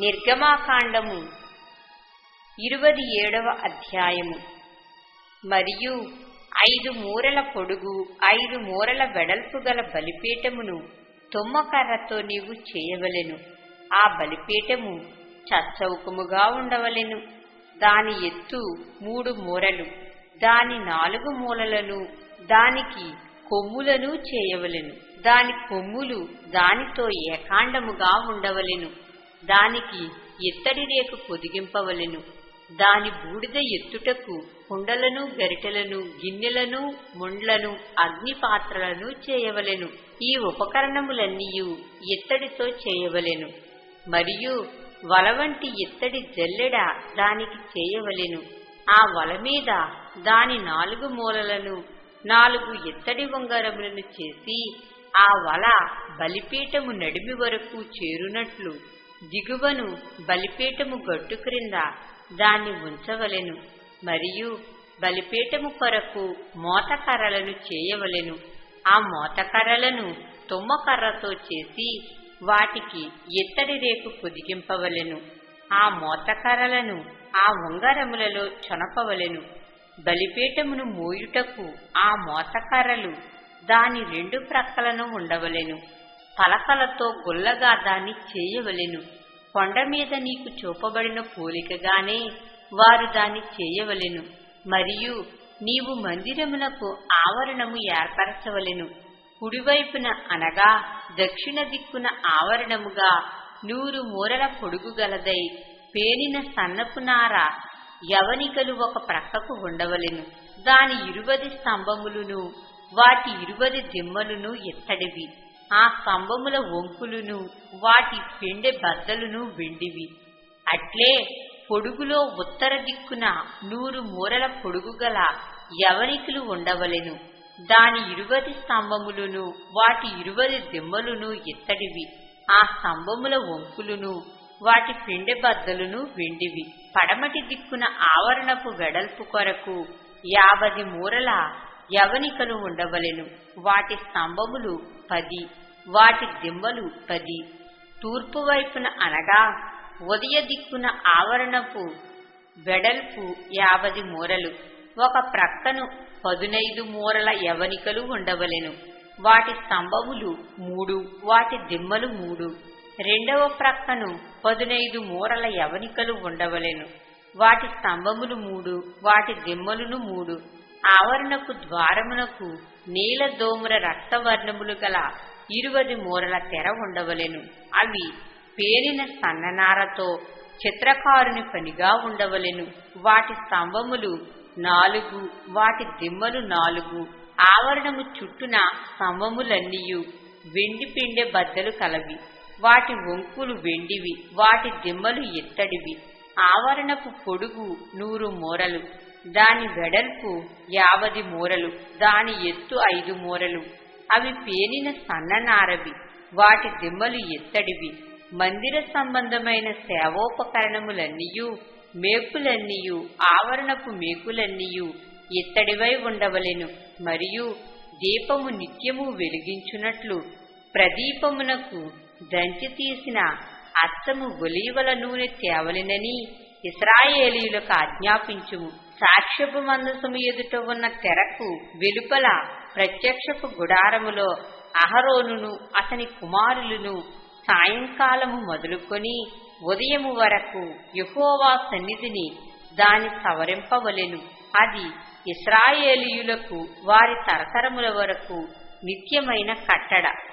నిర్గమాకాండము. ఇరువది ఏడవ అధ్యాయము. మరియు ఐదు మూరల పొడుగు ఐదు మూరల వెడల్పు గల బలిపీఠమును తుమ్మకర్రతో నీవు చేయవలెను. ఆ బలిపీఠము చచ్చౌకముగా ఉండవలెను. దాని ఎత్తు మూడు మూరలు దాని నాలుగు మూలలను దానికి కొమ్ములను చేయవలెను. దాని కొమ్ములు దానితో ఏకాండముగా ఉండవలెను. దానికి ఇత్తడి రేకు పొదిగింపవలెను. దాని బూడిద ఎత్తుటకు కుండలను గరిటెలను గిన్నెలను ముండ్లను అగ్నిపాత్రలను చేయవలెను. ఈ ఉపకరణములన్నీయు ఇత్తడితో చేయవలెను. మరియు వల వంటి ఇత్తడి జల్లెడ దానికి చేయవలెను. ఆ వల మీద దాని నాలుగు మూలలను నాలుగు ఇత్తడి ఉంగరములను చేసి ఆ వల బలిపీఠము నడిమి వరకు చేరునట్లు దిగువను బలిపీఠము గట్టు క్రింద దాన్ని ఉంచవలెను మరియు బలిపీఠము కొరకు మోతకర్రలను చేయవలెను. ఆ మోతకర్రలను తుమ్మకర్రతో చేసి వాటికి ఇత్తడి రేకు పొదిగింపవలెను ఆ మోతకర్రలను ఆ ఉంగరములలో చొనపవలెను. బలిపీఠమును మోయుటకు ఆ మోతకర్రలు దాని రెండు ప్రక్కలను ఉండవలెను. పలకలతో గుల్లగా దాన్ని చేయవలెను. కొండ మీద నీకు చూపబడిన పోలికగానే వారు దాన్ని చేయవలెను. మరియు నీవు మందిరమునకు ఆవరణము ఏర్పరచవలెను. కుడివైపున అనగా దక్షిణ దిక్కున ఆవరణముగా నూరు మూరల పొడుగు గలదై పేనిన సన్నపు నార యవనికలు ఒక ప్రక్కకు ఉండవలెను. దాని ఇరువది స్తంభములును వాటి ఇరువది దిమ్మలును ఎత్తడివి. ఆ స్తంభముల వంకులును వాటి పెండె బద్దలును వెండివి. అట్లే పొడుగులో ఉత్తర దిక్కున నూరు మూరల పొడుగు గల యవనికులు ఉండవలెను. దాని ఇరువది స్తంభములును వాటి ఇరువది దిమ్మలును ఎత్తడివి. ఆ స్తంభముల వంకులును వాటి పిండె బద్దలును వెండివి. పడమటి దిక్కున ఆవరణపు వెడల్పు కొరకు యాభది మూరల యవనికలు ఉండవలెను. వాటి స్తంభములు పది. వాటి దిమ్మలు పది తూర్పు వైపున అనగా ఉదయ దిక్కున ఆవరణపు వెడల్పు యాభది మూరలు. ఒక ప్రక్కను పదునైదు మూరల యవనికలు ఉండవలెను. వాటి స్తంభములు మూడు వాటి దిమ్మలు మూడు. రెండవ ప్రక్కను పదునైదు మూరల యవనికలు ఉండవలెను. వాటి స్తంభములు మూడు వాటి దిమ్మలును మూడు. ఆవరణకు ద్వారమునకు నీల దోముర రక్తవర్ణములు గల ఇరువది మూరల తెర ఉండవలెను. అవి పేరిన సన్ననారతో చిత్రకారుని పనిగా ఉండవలెను. వాటి స్తంభములు నాలుగు వాటి దిమ్మలు నాలుగు. ఆవరణము చుట్టున స్తంభములన్నీయు. వెండి పిండె బద్దలు కలవి. వాటి వంకులు వెండివి వాటి దిమ్మలు ఎత్తడివి. ఆవరణపు పొడుగు నూరు మూరలు. దాని వెడల్పు యావది మూరలు. దాని ఎత్తు ఐదు మూరలు. అవి పేనిన సన్ననారవి వాటి దిమ్మలు ఎత్తడివి మందిర సంబంధమైన సేవోపకరణములన్నీయు మేకులన్నీయు ఆవరణపు మేకులన్నీయు ఇత్తడివై ఉండవలెను. మరియు దీపము నిత్యము వెలిగించున్నట్లు ప్రదీపమునకు దంచి తీసిన అచ్చము ఒలీవల నూనె తేవలెనని ఇస్రాయేలీలకు ఆజ్ఞాపించుము. సాక్ష్యపు మందసము ఎదుట ఉన్న తెరకు వెలుపల ప్రత్యక్షపు గుడారములో అహరోనును అతని కుమారులను సాయంకాలము మొదలుకొని ఉదయము వరకు యహోవా సన్నిధిని దాని సవరింపవలెను. అది ఇస్రాయేలీయులకు వారి తరతరముల వరకు నిత్యమైన కట్టడ.